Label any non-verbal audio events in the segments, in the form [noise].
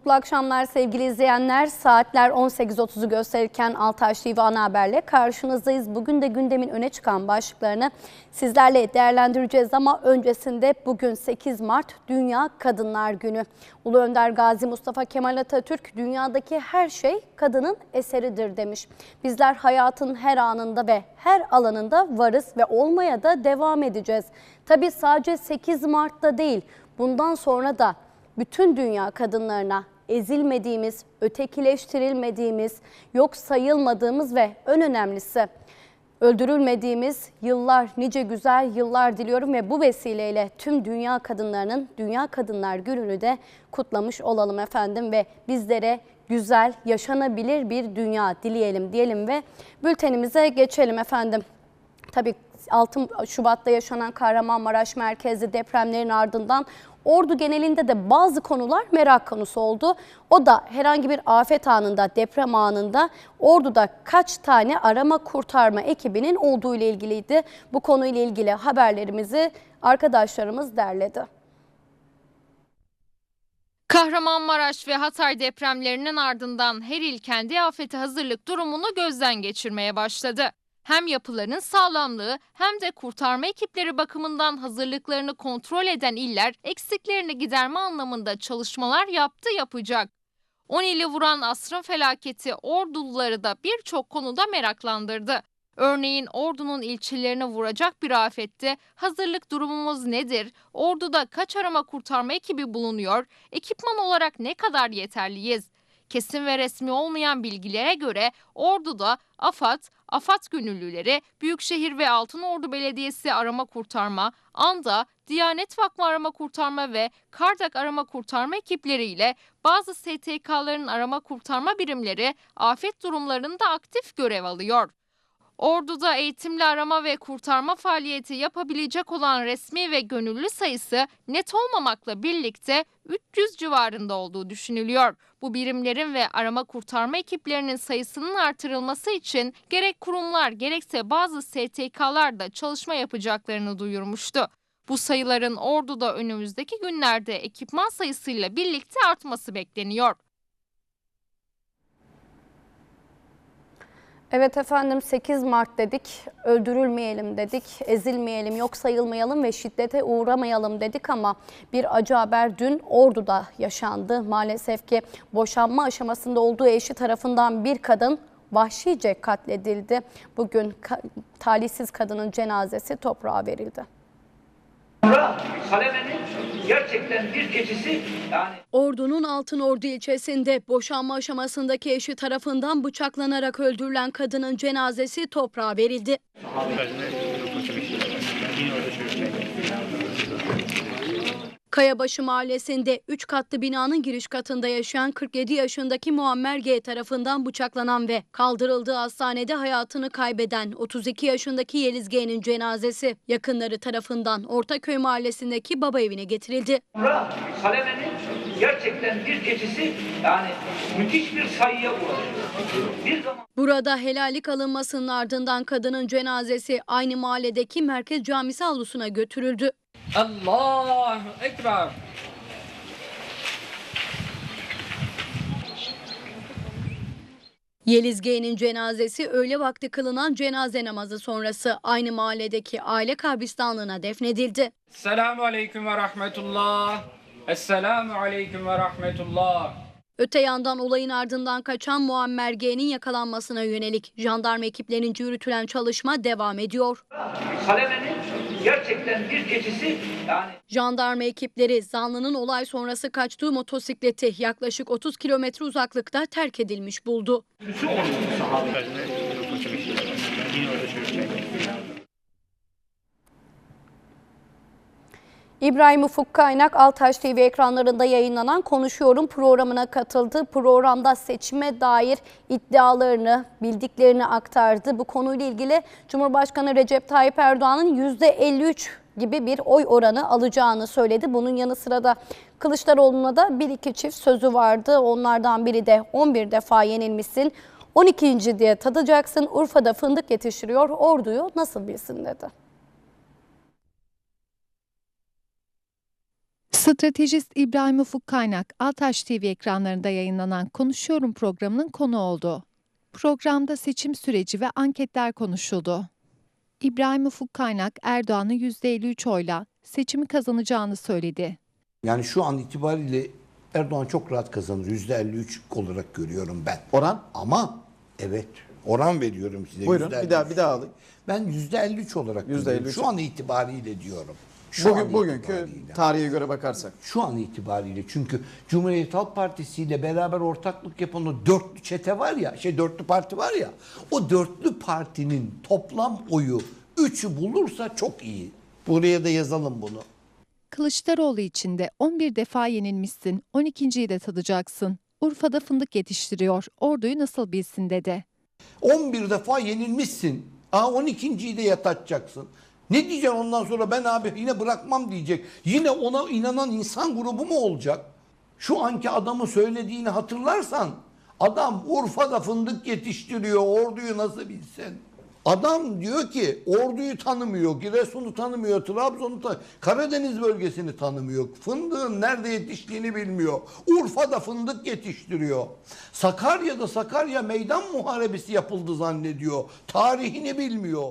Mutlu akşamlar sevgili izleyenler. Saatler 18.30'u gösterirken Altaş TV ana haberle karşınızdayız. Bugün de gündemin öne çıkan başlıklarını sizlerle değerlendireceğiz ama öncesinde bugün 8 Mart Dünya Kadınlar Günü. Ulu Önder Gazi Mustafa Kemal Atatürk dünyadaki her şey kadının eseridir demiş. Bizler hayatın her anında ve her alanında varız ve olmaya da devam edeceğiz. Tabii sadece 8 Mart'ta değil bundan sonra da bütün dünya kadınlarına ezilmediğimiz, ötekileştirilmediğimiz, yok sayılmadığımız ve en önemlisi öldürülmediğimiz yıllar, nice güzel yıllar diliyorum ve bu vesileyle tüm dünya kadınlarının Dünya Kadınlar Günü'nü de kutlamış olalım efendim ve bizlere güzel, yaşanabilir bir dünya dileyelim diyelim ve bültenimize geçelim efendim. Tabii 6 Şubat'ta yaşanan Kahramanmaraş merkezli depremlerin ardından Ordu genelinde de bazı konular merak konusu oldu. O da herhangi bir afet anında, deprem anında Ordu'da kaç tane arama kurtarma ekibinin olduğu ile ilgiliydi. Bu konuyla ilgili haberlerimizi arkadaşlarımız derledi. Kahramanmaraş ve Hatay depremlerinin ardından her il kendi afete hazırlık durumunu gözden geçirmeye başladı. Hem yapıların sağlamlığı hem de kurtarma ekipleri bakımından hazırlıklarını kontrol eden iller eksiklerini giderme anlamında çalışmalar yaptı yapacak. 10 ili vuran asrın felaketi Orduluları da birçok konuda meraklandırdı. Örneğin Ordu'nun ilçelerini vuracak bir afette hazırlık durumumuz nedir? Ordu'da kaç arama kurtarma ekibi bulunuyor? Ekipman olarak ne kadar yeterliyiz? Kesin ve resmi olmayan bilgilere göre Ordu'da AFAD, AFAD gönüllüleri, Büyükşehir ve Altınordu Belediyesi arama kurtarma, ANDA, Diyanet Vakfı arama kurtarma ve Kardak arama kurtarma ekipleriyle bazı STK'ların arama kurtarma birimleri afet durumlarında aktif görev alıyor. Ordu'da eğitimli arama ve kurtarma faaliyeti yapabilecek olan resmi ve gönüllü sayısı net olmamakla birlikte 300 civarında olduğu düşünülüyor. Bu birimlerin ve arama kurtarma ekiplerinin sayısının artırılması için gerek kurumlar gerekse bazı STK'lar da çalışma yapacaklarını duyurmuştu. Bu sayıların Ordu'da önümüzdeki günlerde ekipman sayısıyla birlikte artması bekleniyor. Evet efendim 8 Mart dedik, öldürülmeyelim dedik, ezilmeyelim, yok sayılmayalım ve şiddete uğramayalım dedik ama bir acı haber dün Ordu'da yaşandı. Maalesef ki boşanma aşamasında olduğu eşi tarafından bir kadın vahşice katledildi. Bugün ka- talihsiz kadının cenazesi toprağa verildi. Saleme'nin gerçekten bir keçisi yani Ordu'nun Altınordu ilçesinde boşanma aşamasındaki eşi tarafından bıçaklanarak öldürülen kadının cenazesi toprağa verildi. Kayabaşı mahallesinde 3 katlı binanın giriş katında yaşayan 47 yaşındaki Muammer G tarafından bıçaklanan ve kaldırıldığı hastanede hayatını kaybeden 32 yaşındaki Yeliz G'nin cenazesi yakınları tarafından Ortaköy mahallesindeki baba evine getirildi. Saleme'nin gerçekten bir keçisi yani müthiş bir sayıya ulaşıyor. Bir zaman Burada helallik alınmasının ardından kadının cenazesi aynı mahalledeki merkez camisi avlusuna götürüldü. Allahu Ekber. Yeliz G'nin cenazesi öğle vakti kılınan cenaze namazı sonrası aynı mahalledeki aile kabristanlığına defnedildi. Selamu Aleyküm ve Rahmetullah. Esselamu Aleyküm ve Rahmetullah. Öte yandan olayın ardından kaçan Muammer G'nin yakalanmasına yönelik jandarma ekiplerince yürütülen çalışma devam ediyor. Saleme'nin gerçekten bir keçisi yani Jandarma ekipleri zanlının olay sonrası kaçtığı motosikleti yaklaşık 30 kilometre uzaklıkta terk edilmiş buldu. İbrahim Ufuk Kaynak Altaş TV ekranlarında yayınlanan Konuşuyorum programına katıldı. Programda seçime dair iddialarını, bildiklerini aktardı. Bu konuyla ilgili Cumhurbaşkanı Recep Tayyip Erdoğan'ın %53 gibi bir oy oranı alacağını söyledi. Bunun yanı sıra da Kılıçdaroğlu'na da bir iki çift sözü vardı. Onlardan biri de 11 defa yenilmişsin. 12. diye tadacaksın. Urfa'da fındık yetiştiriyor. Orduyu nasıl bilsin dedi. Stratejist İbrahim Ufuk Kaynak, Altaş TV ekranlarında yayınlanan Konuşuyorum programının konu oldu. Programda seçim süreci ve anketler konuşuldu. İbrahim Ufuk Kaynak, Erdoğan'ı %53 oyla seçimi kazanacağını söyledi. Yani şu an itibariyle Erdoğan çok rahat kazanır. Yüzde 53 olarak görüyorum ben. Oran? Ama evet oran veriyorum size. Buyurun yüzde bir daha 53. bir daha alayım. Ben yüzde 53 olarak Yüzde görüyorum. 53. Şu an itibariyle diyorum. Şu Bugün an bugünkü itibariyle. tarihe göre bakarsak. Şu an itibariyle çünkü Cumhuriyet Halk Partisi ile beraber ortaklık yapan o dörtlü çete var ya, şey dörtlü parti var ya, o dörtlü partinin toplam oyu üçü bulursa çok iyi. Buraya da yazalım bunu. Kılıçdaroğlu için de 11 defa yenilmişsin, 12.yi de tadacaksın. Urfa'da fındık yetiştiriyor, orduyu nasıl bilsin dedi. 11 defa yenilmişsin. Aa 12.yi de yatatacaksın. Ne diyeceksin ondan sonra ben abi yine bırakmam diyecek. Yine ona inanan insan grubu mu olacak? Şu anki adamı söylediğini hatırlarsan adam Urfa'da fındık yetiştiriyor orduyu nasıl bilsin? Adam diyor ki orduyu tanımıyor, Giresun'u tanımıyor, Trabzon'u tanımıyor, Karadeniz bölgesini tanımıyor. Fındığın nerede yetiştiğini bilmiyor. Urfa'da fındık yetiştiriyor. Sakarya'da Sakarya meydan muharebesi yapıldı zannediyor. Tarihini bilmiyor.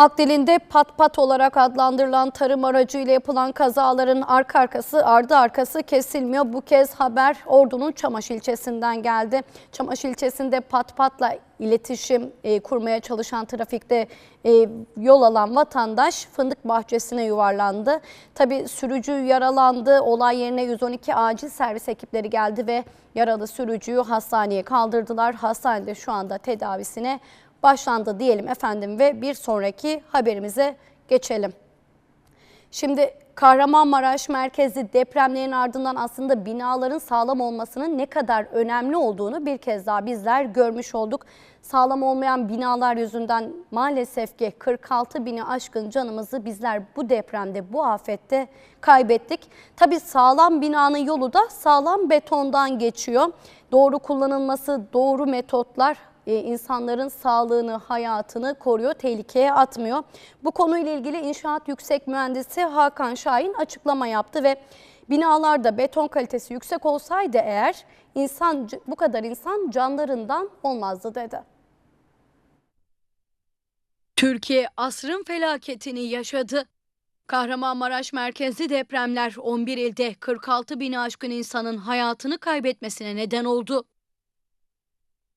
Halk dilinde pat pat olarak adlandırılan tarım aracıyla yapılan kazaların arka arkası ardı arkası kesilmiyor. Bu kez haber Ordu'nun Çamaş ilçesinden geldi. Çamaş ilçesinde pat patla iletişim e, kurmaya çalışan trafikte e, yol alan vatandaş fındık bahçesine yuvarlandı. Tabi sürücü yaralandı. Olay yerine 112 acil servis ekipleri geldi ve yaralı sürücüyü hastaneye kaldırdılar. Hastanede şu anda tedavisine başlandı diyelim efendim ve bir sonraki haberimize geçelim. Şimdi Kahramanmaraş merkezi depremlerin ardından aslında binaların sağlam olmasının ne kadar önemli olduğunu bir kez daha bizler görmüş olduk. Sağlam olmayan binalar yüzünden maalesef ki 46 bini aşkın canımızı bizler bu depremde, bu afette kaybettik. Tabii sağlam binanın yolu da sağlam betondan geçiyor. Doğru kullanılması, doğru metotlar insanların sağlığını, hayatını koruyor, tehlikeye atmıyor. Bu konuyla ilgili İnşaat Yüksek Mühendisi Hakan Şahin açıklama yaptı ve binalarda beton kalitesi yüksek olsaydı eğer insan bu kadar insan canlarından olmazdı dedi. Türkiye asrın felaketini yaşadı. Kahramanmaraş merkezli depremler 11 ilde 46 bini aşkın insanın hayatını kaybetmesine neden oldu.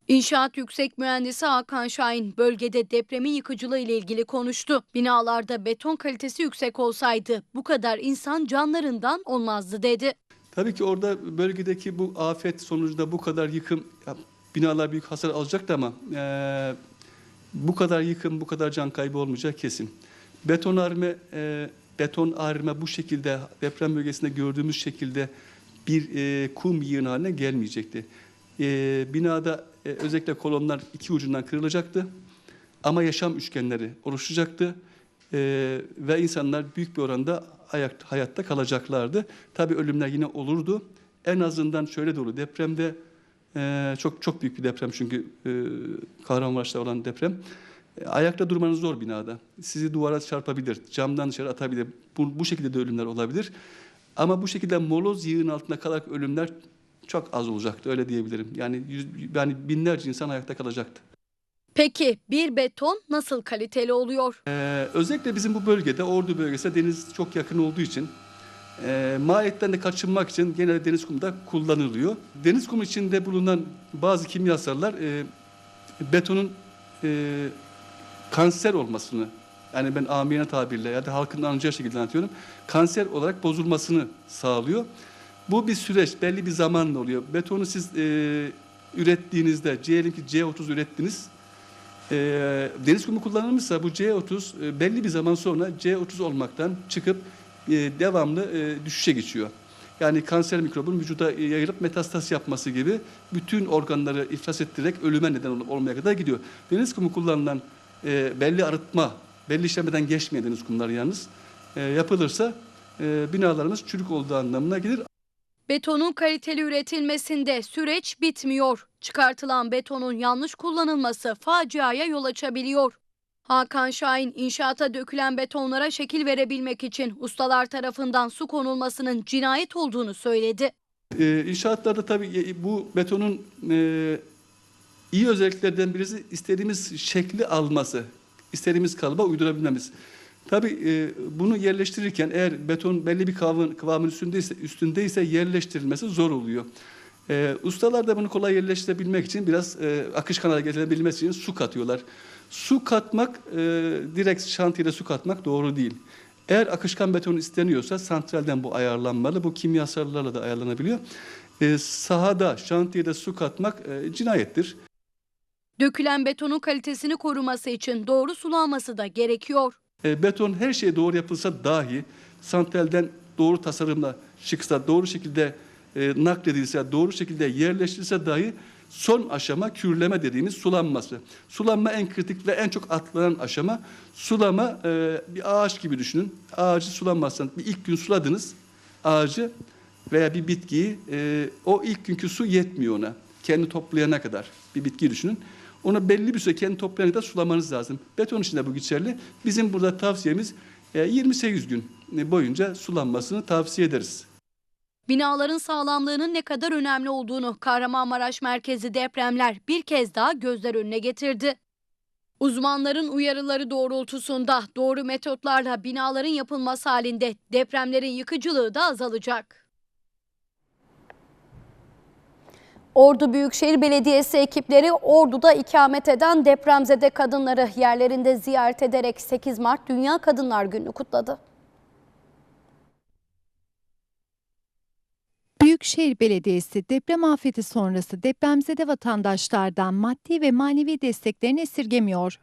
İnşaat Yüksek Mühendisi Hakan Şahin bölgede depremin yıkıcılığı ile ilgili konuştu. Binalarda beton kalitesi yüksek olsaydı bu kadar insan canlarından olmazdı dedi. Tabii ki orada bölgedeki bu afet sonucunda bu kadar yıkım, binalar büyük hasar alacaktı ama eee, bu kadar yıkım, bu kadar can kaybı olmayacak kesin. Beton arme, eee, beton arme bu şekilde deprem bölgesinde gördüğümüz şekilde bir eee, kum yığını haline gelmeyecekti. Eee, binada eee, özellikle kolonlar iki ucundan kırılacaktı ama yaşam üçgenleri oluşacaktı. Ee, ve insanlar büyük bir oranda ayak, hayatta kalacaklardı. Tabii ölümler yine olurdu. En azından şöyle de. Depremde e, çok çok büyük bir deprem çünkü e, Kahramanmaraş'ta olan deprem. E, ayakta durmanız zor binada. Sizi duvara çarpabilir, camdan dışarı atabilir. Bu, bu şekilde de ölümler olabilir. Ama bu şekilde moloz yığın altında kalarak ölümler çok az olacaktı öyle diyebilirim. Yani yüz, yani binlerce insan ayakta kalacaktı. Peki bir beton nasıl kaliteli oluyor? Ee, özellikle bizim bu bölgede, Ordu bölgesinde deniz çok yakın olduğu için e, maliyetten de kaçınmak için genelde deniz kumu da kullanılıyor. Deniz kumu içinde bulunan bazı kimyasallar e, betonun e, kanser olmasını, yani ben amiyane tabirle ya da halkın anlayacağı şekilde anlatıyorum, kanser olarak bozulmasını sağlıyor. Bu bir süreç, belli bir zamanla oluyor. Betonu siz e, ürettiğinizde, diyelim ki C30 ürettiniz, e, deniz kumu kullanılmışsa bu C30 e, belli bir zaman sonra C30 olmaktan çıkıp e, devamlı e, düşüşe geçiyor. Yani kanser mikrobun vücuda yayılıp metastas yapması gibi bütün organları iflas ettirerek ölüme neden ol- olmaya kadar gidiyor. Deniz kumu kullanılan e, belli arıtma, belli işlemeden geçmeyen deniz kumları yalnız e, yapılırsa e, binalarımız çürük olduğu anlamına gelir. Betonun kaliteli üretilmesinde süreç bitmiyor. Çıkartılan betonun yanlış kullanılması faciaya yol açabiliyor. Hakan Şahin inşaata dökülen betonlara şekil verebilmek için ustalar tarafından su konulmasının cinayet olduğunu söyledi. Ee, inşaatlarda tabii e, bu betonun e, iyi özelliklerden birisi istediğimiz şekli alması, istediğimiz kalıba uydurabilmemiz. Tabii e, bunu yerleştirirken eğer beton belli bir kıvamın, kıvamın üstündeyse, üstündeyse yerleştirilmesi zor oluyor. E, ustalar da bunu kolay yerleştirebilmek için biraz e, akışkan hale getirebilmesi için su katıyorlar. Su katmak, e, direkt şantiyede su katmak doğru değil. Eğer akışkan beton isteniyorsa santralden bu ayarlanmalı. Bu kimyasallarla da ayarlanabiliyor. E, sahada, şantiyede su katmak e, cinayettir. Dökülen betonun kalitesini koruması için doğru sulanması da gerekiyor. E, beton her şey doğru yapılsa dahi santralden doğru tasarımla çıksa, doğru şekilde e, nakledilse, doğru şekilde yerleştirilse dahi son aşama kürleme dediğimiz sulanması. Sulanma en kritik ve en çok atlanan aşama. Sulama e, bir ağaç gibi düşünün. Ağacı sulanmazsan bir ilk gün suladınız ağacı veya bir bitkiyi e, o ilk günkü su yetmiyor ona. Kendi toplayana kadar bir bitki düşünün. Onu belli bir süre kendi toplayana kadar sulamanız lazım. Beton için de bu geçerli. Bizim burada tavsiyemiz e, 28 gün boyunca sulanmasını tavsiye ederiz. Binaların sağlamlığının ne kadar önemli olduğunu Kahramanmaraş merkezi depremler bir kez daha gözler önüne getirdi. Uzmanların uyarıları doğrultusunda doğru metotlarla binaların yapılması halinde depremlerin yıkıcılığı da azalacak. Ordu Büyükşehir Belediyesi ekipleri Ordu'da ikamet eden depremzede kadınları yerlerinde ziyaret ederek 8 Mart Dünya Kadınlar Günü'nü kutladı. Büyükşehir Belediyesi deprem afeti sonrası depremzede vatandaşlardan maddi ve manevi desteklerini esirgemiyor.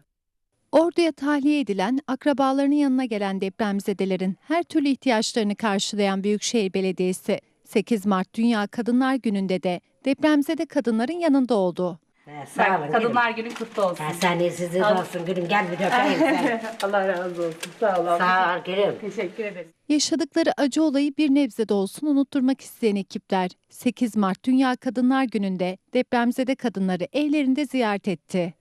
Orduya tahliye edilen, akrabalarının yanına gelen depremzedelerin her türlü ihtiyaçlarını karşılayan Büyükşehir Belediyesi 8 Mart Dünya Kadınlar Günü'nde de depremzede kadınların yanında oldu. Ha, Sağ olun. Kadınlar Günü kutlu olsun. Ha, sen sizin olsun gülüm gel bir öpeyim. [laughs] Allah razı olsun. Sağ olun. Sağ ol gülüm. Teşekkür ederiz. Yaşadıkları acı olayı bir nebze de olsun unutturmak isteyen ekipler 8 Mart Dünya Kadınlar Günü'nde depremzede kadınları evlerinde ziyaret etti.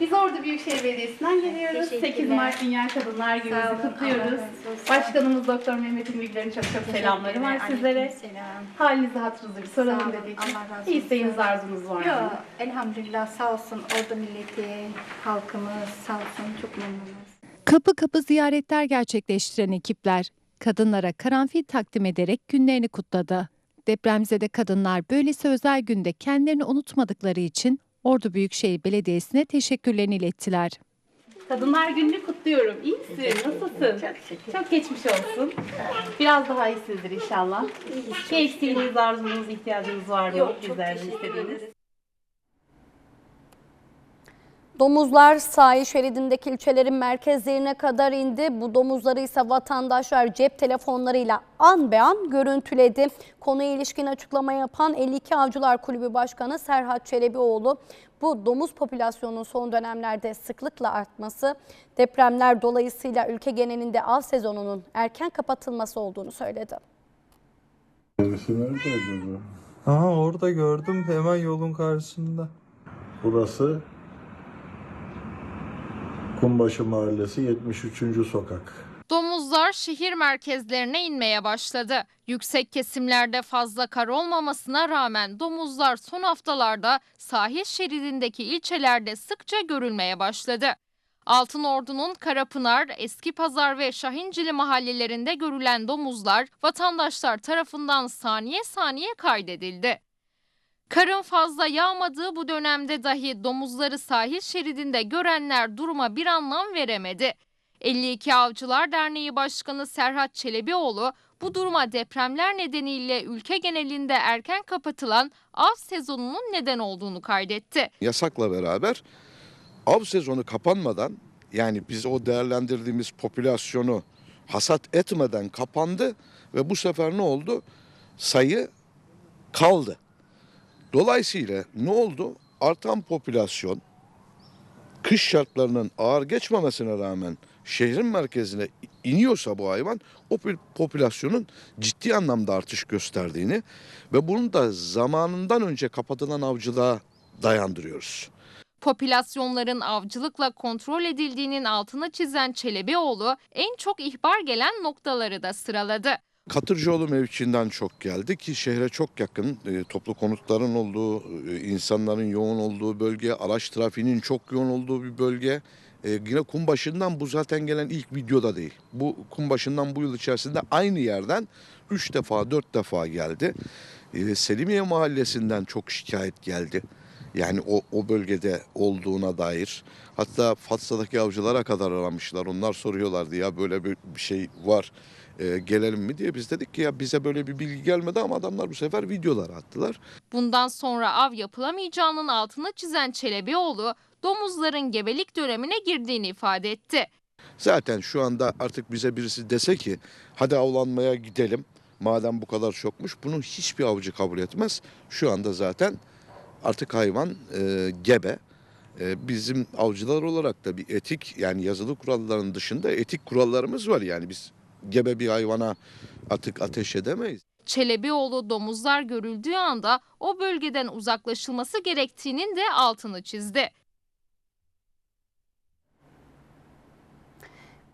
Biz Ordu Büyükşehir Belediyesi'nden geliyoruz. 8 Mart Dünya Kadınlar Günü'nü kutluyoruz. Başkanımız Doktor Mehmet İlmikler'in çok çok selamları var sizlere. Halinizi hatırınızı bir soralım dedik. Bir isteğiniz arzunuz var mı? Yok, elhamdülillah sağ olsun orada milleti, halkımız sağ olsun çok memnunuz. Kapı kapı ziyaretler gerçekleştiren ekipler kadınlara karanfil takdim ederek günlerini kutladı. Depremzede kadınlar böylesi özel günde kendilerini unutmadıkları için Ordu Büyükşehir Belediyesi'ne teşekkürlerini ilettiler. Kadınlar Günü'nü kutluyorum. İyi misin? Nasılsın? Çok geçmiş olsun. Biraz daha iyisinizdir inşallah. Eksiğiniz, arzunuz, ihtiyacınız var mı? Bizlerden istediğiniz. Domuzlar sahil şeridindeki ilçelerin merkezlerine kadar indi. Bu domuzları ise vatandaşlar cep telefonlarıyla an be an görüntüledi. Konuya ilişkin açıklama yapan 52 Avcılar Kulübü Başkanı Serhat Çelebioğlu bu domuz popülasyonunun son dönemlerde sıklıkla artması depremler dolayısıyla ülke genelinde av sezonunun erken kapatılması olduğunu söyledi. Aha orada gördüm hemen yolun karşısında. Burası Kumbaşı Mahallesi 73. sokak. Domuzlar şehir merkezlerine inmeye başladı. Yüksek kesimlerde fazla kar olmamasına rağmen domuzlar son haftalarda sahil şeridindeki ilçelerde sıkça görülmeye başladı. Altınordu'nun Karapınar, Eski Pazar ve Şahincili mahallelerinde görülen domuzlar vatandaşlar tarafından saniye saniye kaydedildi. Karın fazla yağmadığı bu dönemde dahi domuzları sahil şeridinde görenler duruma bir anlam veremedi. 52 Avcılar Derneği Başkanı Serhat Çelebioğlu bu duruma depremler nedeniyle ülke genelinde erken kapatılan av sezonunun neden olduğunu kaydetti. Yasakla beraber av sezonu kapanmadan yani biz o değerlendirdiğimiz popülasyonu hasat etmeden kapandı ve bu sefer ne oldu? Sayı kaldı. Dolayısıyla ne oldu? Artan popülasyon kış şartlarının ağır geçmemesine rağmen şehrin merkezine iniyorsa bu hayvan o pop- popülasyonun ciddi anlamda artış gösterdiğini ve bunu da zamanından önce kapatılan avcılığa dayandırıyoruz. Popülasyonların avcılıkla kontrol edildiğinin altını çizen Çelebioğlu en çok ihbar gelen noktaları da sıraladı. Katırcıoğlu mevkiinden çok geldi ki şehre çok yakın. E, toplu konutların olduğu, e, insanların yoğun olduğu bölge, araç trafiğinin çok yoğun olduğu bir bölge. E, yine Kumbaşı'ndan bu zaten gelen ilk videoda değil. Bu Kumbaşı'ndan bu yıl içerisinde aynı yerden 3 defa 4 defa geldi. E, Selimiye Mahallesi'nden çok şikayet geldi. Yani o, o bölgede olduğuna dair. Hatta Fatsa'daki avcılara kadar aramışlar. Onlar soruyorlardı ya böyle bir bir şey var e, gelelim mi diye. Biz dedik ki ya bize böyle bir bilgi gelmedi ama adamlar bu sefer videolar attılar. Bundan sonra av yapılamayacağının altını çizen Çelebioğlu domuzların gebelik dönemine girdiğini ifade etti. Zaten şu anda artık bize birisi dese ki hadi avlanmaya gidelim madem bu kadar çokmuş bunu hiçbir avcı kabul etmez. Şu anda zaten artık hayvan e, gebe. E, bizim avcılar olarak da bir etik yani yazılı kuralların dışında etik kurallarımız var. Yani biz gebe bir hayvana atık ateş edemeyiz. Çelebioğlu domuzlar görüldüğü anda o bölgeden uzaklaşılması gerektiğinin de altını çizdi.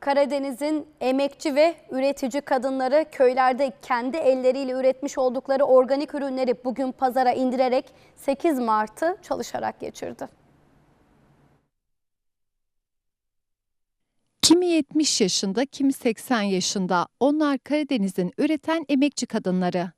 Karadeniz'in emekçi ve üretici kadınları köylerde kendi elleriyle üretmiş oldukları organik ürünleri bugün pazara indirerek 8 Mart'ı çalışarak geçirdi. Kimi 70 yaşında, kimi 80 yaşında. Onlar Karadeniz'in üreten emekçi kadınları.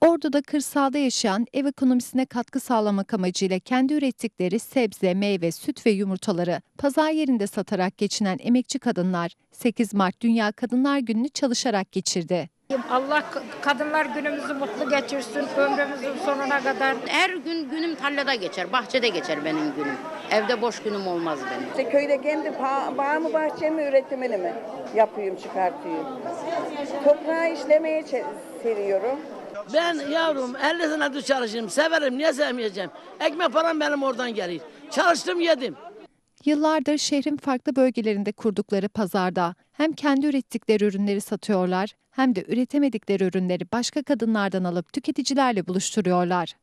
Ordu'da kırsalda yaşayan ev ekonomisine katkı sağlamak amacıyla kendi ürettikleri sebze, meyve, süt ve yumurtaları pazar yerinde satarak geçinen emekçi kadınlar 8 Mart Dünya Kadınlar Günü'nü çalışarak geçirdi. Allah kadınlar günümüzü mutlu geçirsin ömrümüzün sonuna kadar. Her gün günüm tarlada geçer, bahçede geçer benim günüm. Evde boş günüm olmaz benim. İşte köyde kendi bağ, bağımı bahçemi üretimini mi yapıyorum çıkartıyorum. Toprağı işlemeye seriyorum. Ben yavrum 50 senedir çalışırım. Severim. Niye sevmeyeceğim? Ekmek param benim oradan gelir. Çalıştım yedim. Yıllardır şehrin farklı bölgelerinde kurdukları pazarda hem kendi ürettikleri ürünleri satıyorlar hem de üretemedikleri ürünleri başka kadınlardan alıp tüketicilerle buluşturuyorlar.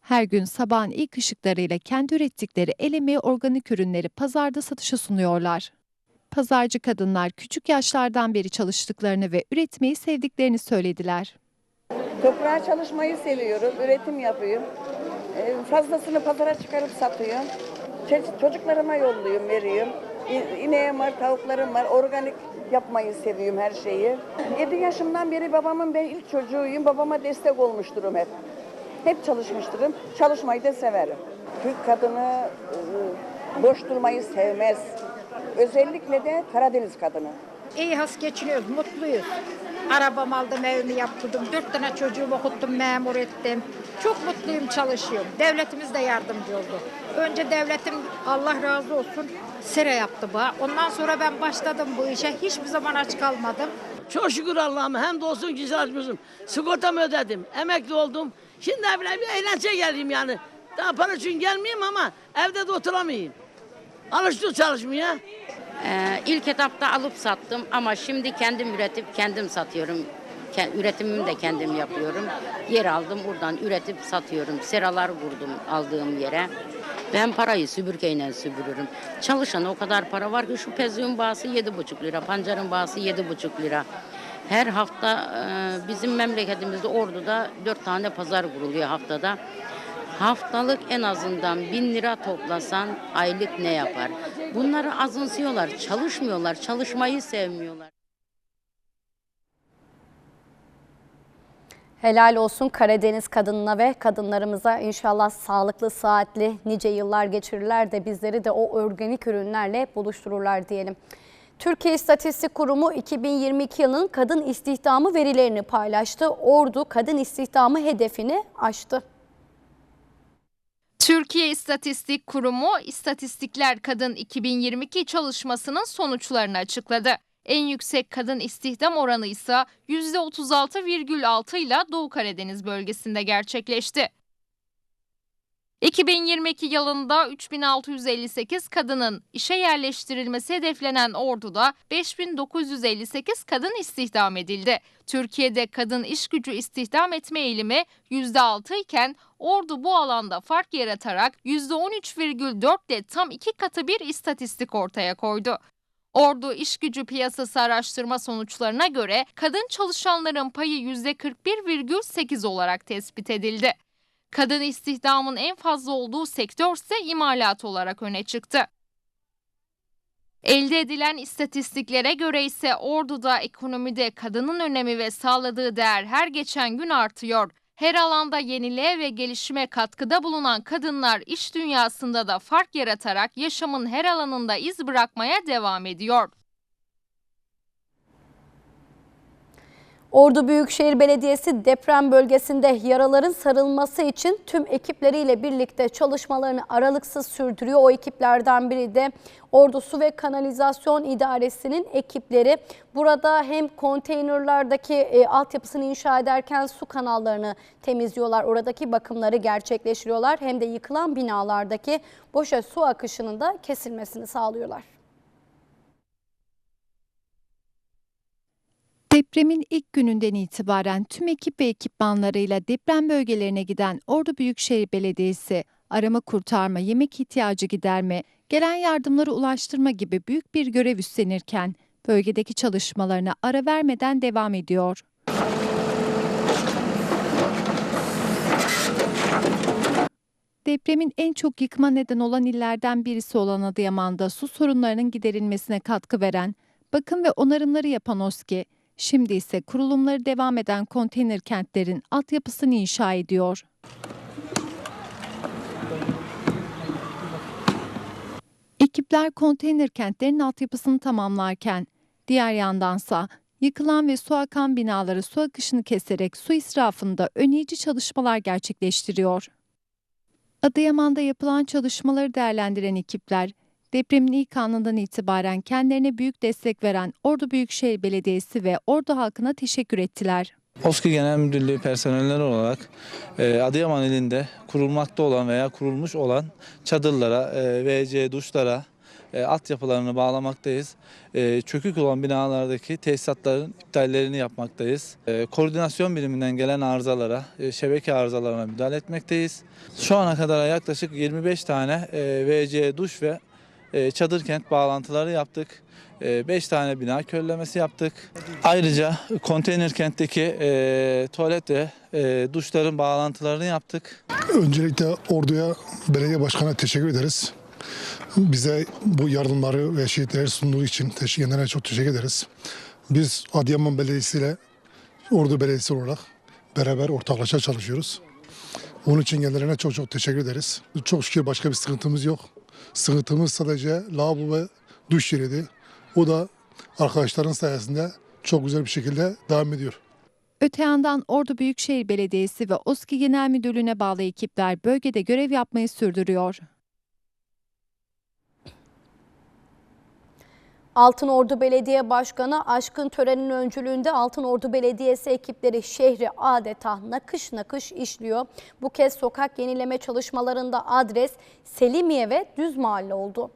Her gün sabahın ilk ışıklarıyla kendi ürettikleri el emeği organik ürünleri pazarda satışa sunuyorlar. Pazarcı kadınlar küçük yaşlardan beri çalıştıklarını ve üretmeyi sevdiklerini söylediler. Toprağa çalışmayı seviyorum, üretim yapıyorum. Ee, Fazlasını pazara çıkarıp satıyorum. Çocuklarıma yolluyorum, veriyorum. İneğim var, tavuklarım var. Organik yapmayı seviyorum her şeyi. 7 yaşımdan beri babamın ben ilk çocuğuyum. Babama destek olmuşturum hep. Hep çalışmıştırım. Çalışmayı da severim. Türk kadını e, boş durmayı sevmez. Özellikle de Karadeniz kadını. İyi has geçiniyoruz, mutluyuz. Arabam aldım, evimi yaptırdım. Dört tane çocuğumu okuttum, memur ettim. Çok mutluyum, çalışıyorum. Devletimiz de yardımcı oldu. Önce devletim Allah razı olsun sera yaptı bana. Ondan sonra ben başladım bu işe. Hiçbir zaman aç kalmadım. Çok şükür Allah'ıma. Hem de olsun ki çalışmışım. Sigortamı ödedim. Emekli oldum. Şimdi evine bir eğlence geleyim yani. Daha para için gelmeyeyim ama evde de oturamayayım. Alıştık çalışmaya. Ee, ilk etapta alıp sattım ama şimdi kendim üretip kendim satıyorum. Ke- Üretimimi de kendim yapıyorum. Yer aldım buradan üretip satıyorum. Seralar vurdum aldığım yere. Ben parayı süpürgeyle süpürürüm. Çalışana o kadar para var ki şu pezyum bağısı yedi buçuk lira, pancarın bağısı yedi buçuk lira. Her hafta e, bizim memleketimizde Ordu'da dört tane pazar kuruluyor haftada. Haftalık en azından bin lira toplasan aylık ne yapar? Bunları azımsıyorlar, çalışmıyorlar, çalışmayı sevmiyorlar. Helal olsun Karadeniz kadınına ve kadınlarımıza inşallah sağlıklı, saatli, nice yıllar geçirirler de bizleri de o organik ürünlerle buluştururlar diyelim. Türkiye İstatistik Kurumu 2022 yılının kadın istihdamı verilerini paylaştı. Ordu kadın istihdamı hedefini aştı. Türkiye İstatistik Kurumu İstatistikler Kadın 2022 çalışmasının sonuçlarını açıkladı. En yüksek kadın istihdam oranı ise %36,6 ile Doğu Karadeniz bölgesinde gerçekleşti. 2022 yılında 3658 kadının işe yerleştirilmesi hedeflenen orduda 5958 kadın istihdam edildi. Türkiye'de kadın iş gücü istihdam etme eğilimi %6 iken ordu bu alanda fark yaratarak %13,4 ile tam iki katı bir istatistik ortaya koydu. Ordu İş Gücü Piyasası araştırma sonuçlarına göre kadın çalışanların payı %41,8 olarak tespit edildi. Kadın istihdamın en fazla olduğu sektör ise imalat olarak öne çıktı. Elde edilen istatistiklere göre ise orduda ekonomide kadının önemi ve sağladığı değer her geçen gün artıyor. Her alanda yeniliğe ve gelişime katkıda bulunan kadınlar iş dünyasında da fark yaratarak yaşamın her alanında iz bırakmaya devam ediyor. Ordu Büyükşehir Belediyesi deprem bölgesinde yaraların sarılması için tüm ekipleriyle birlikte çalışmalarını aralıksız sürdürüyor. O ekiplerden biri de Ordu Su ve Kanalizasyon İdaresi'nin ekipleri. Burada hem konteynerlardaki e, altyapısını inşa ederken su kanallarını temizliyorlar. Oradaki bakımları gerçekleştiriyorlar. Hem de yıkılan binalardaki boşa su akışının da kesilmesini sağlıyorlar. Depremin ilk gününden itibaren tüm ekip ve ekipmanlarıyla deprem bölgelerine giden Ordu Büyükşehir Belediyesi, arama kurtarma, yemek ihtiyacı giderme, gelen yardımları ulaştırma gibi büyük bir görev üstlenirken bölgedeki çalışmalarına ara vermeden devam ediyor. Depremin en çok yıkıma neden olan illerden birisi olan Adıyaman'da su sorunlarının giderilmesine katkı veren, bakım ve onarımları yapan OSKİ, şimdi ise kurulumları devam eden konteyner kentlerin altyapısını inşa ediyor. Ekipler konteyner kentlerin altyapısını tamamlarken, diğer yandansa yıkılan ve su akan binaları su akışını keserek su israfında önleyici çalışmalar gerçekleştiriyor. Adıyaman'da yapılan çalışmaları değerlendiren ekipler, depremin ilk anından itibaren kendilerine büyük destek veren Ordu Büyükşehir Belediyesi ve Ordu halkına teşekkür ettiler. OSKİ Genel Müdürlüğü personelleri olarak e, Adıyaman ilinde kurulmakta olan veya kurulmuş olan çadırlara, e, WC duşlara, e, altyapılarını bağlamaktayız. Çökük olan binalardaki tesisatların iptallerini yapmaktayız. Koordinasyon biriminden gelen arızalara, şebeke arızalarına müdahale etmekteyiz. Şu ana kadar yaklaşık 25 tane WC duş ve çadır kent bağlantıları yaptık. 5 tane bina körlemesi yaptık. Ayrıca konteyner kentteki e, tuvalet ve e, duşların bağlantılarını yaptık. Öncelikle Ordu'ya, belediye başkanına teşekkür ederiz. Bize bu yardımları ve şehitleri sunduğu için kendilerine çok teşekkür ederiz. Biz Adıyaman Belediyesi ile Ordu Belediyesi olarak beraber ortaklaşa çalışıyoruz. Onun için kendilerine çok çok teşekkür ederiz. Çok şükür başka bir sıkıntımız yok. Sıkıntımız sadece lavabo ve duş yeriydi. O da arkadaşların sayesinde çok güzel bir şekilde devam ediyor. Öte yandan Ordu Büyükşehir Belediyesi ve OSKİ Genel Müdürlüğü'ne bağlı ekipler bölgede görev yapmayı sürdürüyor. Altınordu Belediye Başkanı Aşkın Tören'in öncülüğünde Altınordu Belediyesi ekipleri şehri adeta nakış nakış işliyor. Bu kez sokak yenileme çalışmalarında adres Selimiye ve Düz Mahalle oldu.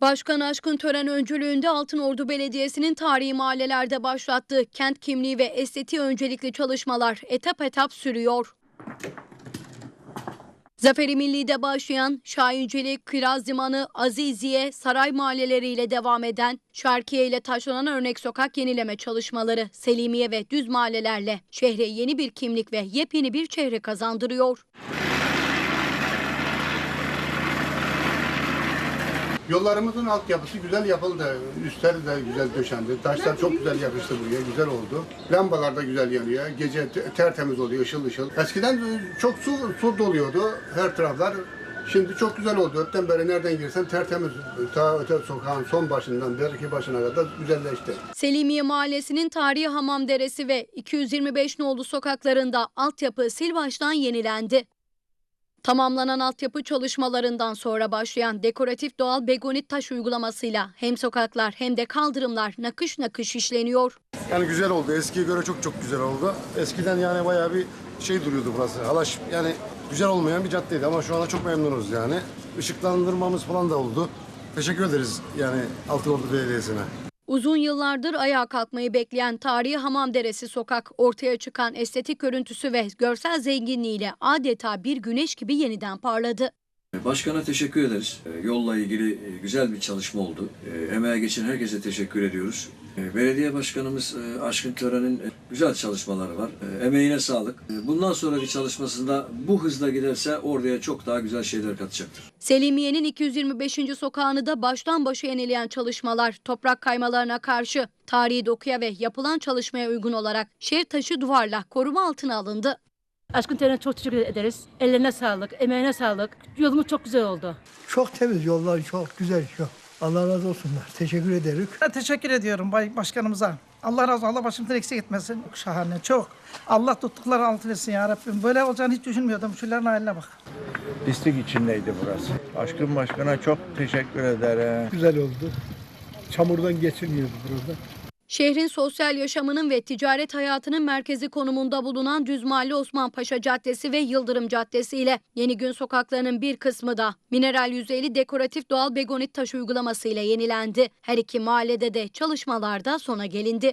Başkan Aşkın Tören öncülüğünde Altınordu Belediyesi'nin tarihi mahallelerde başlattığı kent kimliği ve estetiği öncelikli çalışmalar etap etap sürüyor. Zaferi Milli'de başlayan Şahincelik, Kiraz Limanı, Aziziye, Saray mahalleleriyle devam eden Şarkiye ile taşlanan örnek sokak yenileme çalışmaları Selimiye ve Düz mahallelerle şehre yeni bir kimlik ve yepyeni bir çehre kazandırıyor. Yollarımızın altyapısı güzel yapıldı. Üstleri de güzel döşendi. Taşlar çok güzel yakıştı buraya. Güzel oldu. Lambalar da güzel yanıyor. Gece te- tertemiz oluyor. ışıl ışıl. Eskiden çok su, su doluyordu her taraflar. Şimdi çok güzel oldu. Ötten beri nereden girsen tertemiz. Ta öte sokağın son başından beriki başına kadar güzelleşti. Selimiye Mahallesi'nin tarihi Hamam Deresi ve 225 nolu sokaklarında altyapı sil baştan yenilendi. Tamamlanan altyapı çalışmalarından sonra başlayan dekoratif doğal begonit taş uygulamasıyla hem sokaklar hem de kaldırımlar nakış nakış işleniyor. Yani güzel oldu. Eskiye göre çok çok güzel oldu. Eskiden yani bayağı bir şey duruyordu burası. Halaş yani güzel olmayan bir caddeydi ama şu anda çok memnunuz yani. Işıklandırmamız falan da oldu. Teşekkür ederiz yani Altınordu Belediyesi'ne. Uzun yıllardır ayağa kalkmayı bekleyen tarihi Hamamderesi sokak ortaya çıkan estetik görüntüsü ve görsel zenginliğiyle adeta bir güneş gibi yeniden parladı. Başkana teşekkür ederiz. Ee, Yolla ilgili e, güzel bir çalışma oldu. Ee, Emeğe geçen herkese teşekkür ediyoruz. Ee, Belediye Başkanımız e, Aşkın Tören'in güzel çalışmaları var. Ee, Emeğine sağlık. Ee, Bundan sonraki çalışmasında bu hızla giderse oraya çok daha güzel şeyler katacaktır. Selimiye'nin 225. sokağını da baştan başa yenileyen çalışmalar toprak kaymalarına karşı tarihi dokuya ve yapılan çalışmaya uygun olarak şev taşı duvarla koruma altına alındı. Aşkın Tören'e çok teşekkür ederiz. Ellerine sağlık, emeğine sağlık. Yolumuz çok güzel oldu. Çok temiz yollar, çok güzel çok. Allah razı olsunlar. Teşekkür ederiz. Teşekkür ediyorum bay başkanımıza. Allah razı olsun. Allah başımızdan eksik etmesin. Şahane. Çok. Allah tuttukları altın etsin ya Rabbim. Böyle olacağını hiç düşünmüyordum. Şunların haline bak. Pislik içindeydi burası. Aşkın Başkan'a çok teşekkür ederim. Güzel oldu. Çamurdan geçilmiyordu burada. Şehrin sosyal yaşamının ve ticaret hayatının merkezi konumunda bulunan Düz Mahalle Osman Paşa Caddesi ve Yıldırım Caddesi ile Yeni Gün sokaklarının bir kısmı da mineral yüzeyli dekoratif doğal begonit taş uygulaması ile yenilendi. Her iki mahallede de çalışmalarda sona gelindi.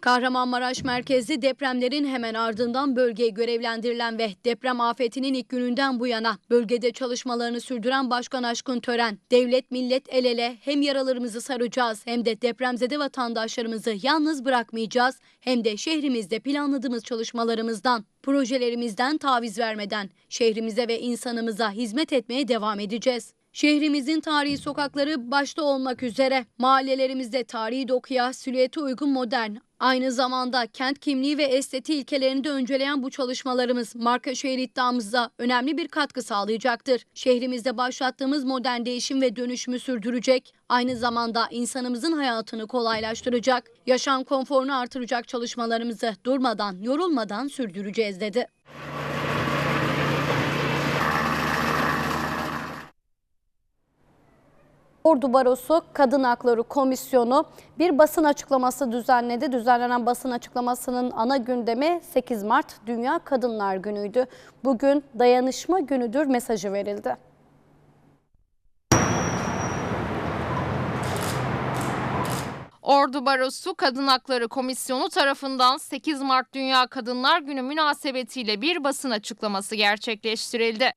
Kahramanmaraş merkezli depremlerin hemen ardından bölgeye görevlendirilen ve deprem afetinin ilk gününden bu yana bölgede çalışmalarını sürdüren Başkan Aşkın Tören, devlet millet el ele hem yaralarımızı saracağız hem de depremzede vatandaşlarımızı yalnız bırakmayacağız hem de şehrimizde planladığımız çalışmalarımızdan, projelerimizden taviz vermeden şehrimize ve insanımıza hizmet etmeye devam edeceğiz. Şehrimizin tarihi sokakları başta olmak üzere mahallelerimizde tarihi dokuya, silüete uygun modern, aynı zamanda kent kimliği ve estetiği ilkelerini de önceleyen bu çalışmalarımız marka şehir iddiamıza önemli bir katkı sağlayacaktır. Şehrimizde başlattığımız modern değişim ve dönüşümü sürdürecek, aynı zamanda insanımızın hayatını kolaylaştıracak, yaşam konforunu artıracak çalışmalarımızı durmadan, yorulmadan sürdüreceğiz dedi. Ordu Barosu Kadın Hakları Komisyonu bir basın açıklaması düzenledi. Düzenlenen basın açıklamasının ana gündemi 8 Mart Dünya Kadınlar Günü'ydü. Bugün dayanışma günüdür mesajı verildi. Ordu Barosu Kadın Hakları Komisyonu tarafından 8 Mart Dünya Kadınlar Günü münasebetiyle bir basın açıklaması gerçekleştirildi.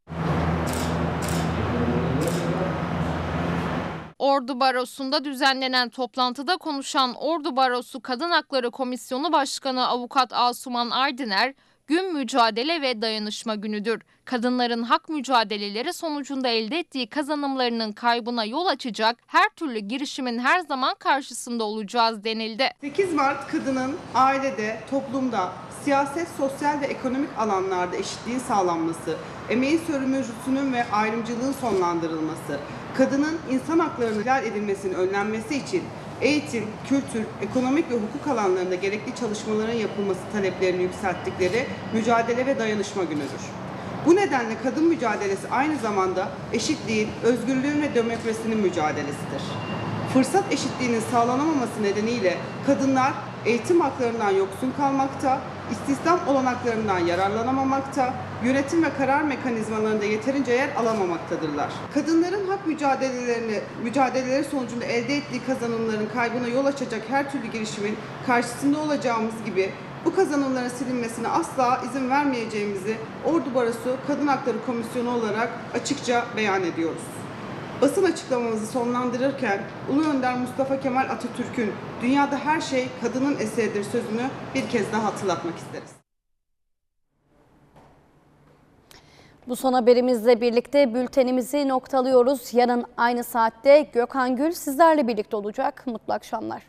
Ordu Barosu'nda düzenlenen toplantıda konuşan Ordu Barosu Kadın Hakları Komisyonu Başkanı Avukat Asuman Ardiner, gün mücadele ve dayanışma günüdür. Kadınların hak mücadeleleri sonucunda elde ettiği kazanımlarının kaybına yol açacak her türlü girişimin her zaman karşısında olacağız denildi. 8 Mart kadının ailede, toplumda, siyaset, sosyal ve ekonomik alanlarda eşitliğin sağlanması, emeğin sömürüsünün ve ayrımcılığın sonlandırılması, kadının insan haklarının ihlal edilmesinin önlenmesi için eğitim, kültür, ekonomik ve hukuk alanlarında gerekli çalışmaların yapılması taleplerini yükselttikleri mücadele ve dayanışma günüdür. Bu nedenle kadın mücadelesi aynı zamanda eşitliğin, özgürlüğün ve demokrasinin mücadelesidir. Fırsat eşitliğinin sağlanamaması nedeniyle kadınlar eğitim haklarından yoksun kalmakta, istihdam olanaklarından yararlanamamakta, yönetim ve karar mekanizmalarında yeterince yer alamamaktadırlar. Kadınların hak mücadelelerini, mücadeleleri sonucunda elde ettiği kazanımların kaybına yol açacak her türlü girişimin karşısında olacağımız gibi bu kazanımların silinmesine asla izin vermeyeceğimizi Ordu Barosu Kadın Hakları Komisyonu olarak açıkça beyan ediyoruz. Basın açıklamamızı sonlandırırken Ulu Önder Mustafa Kemal Atatürk'ün dünyada her şey kadının eseridir sözünü bir kez daha hatırlatmak isteriz. Bu son haberimizle birlikte bültenimizi noktalıyoruz. Yarın aynı saatte Gökhan Gül sizlerle birlikte olacak. Mutlu akşamlar.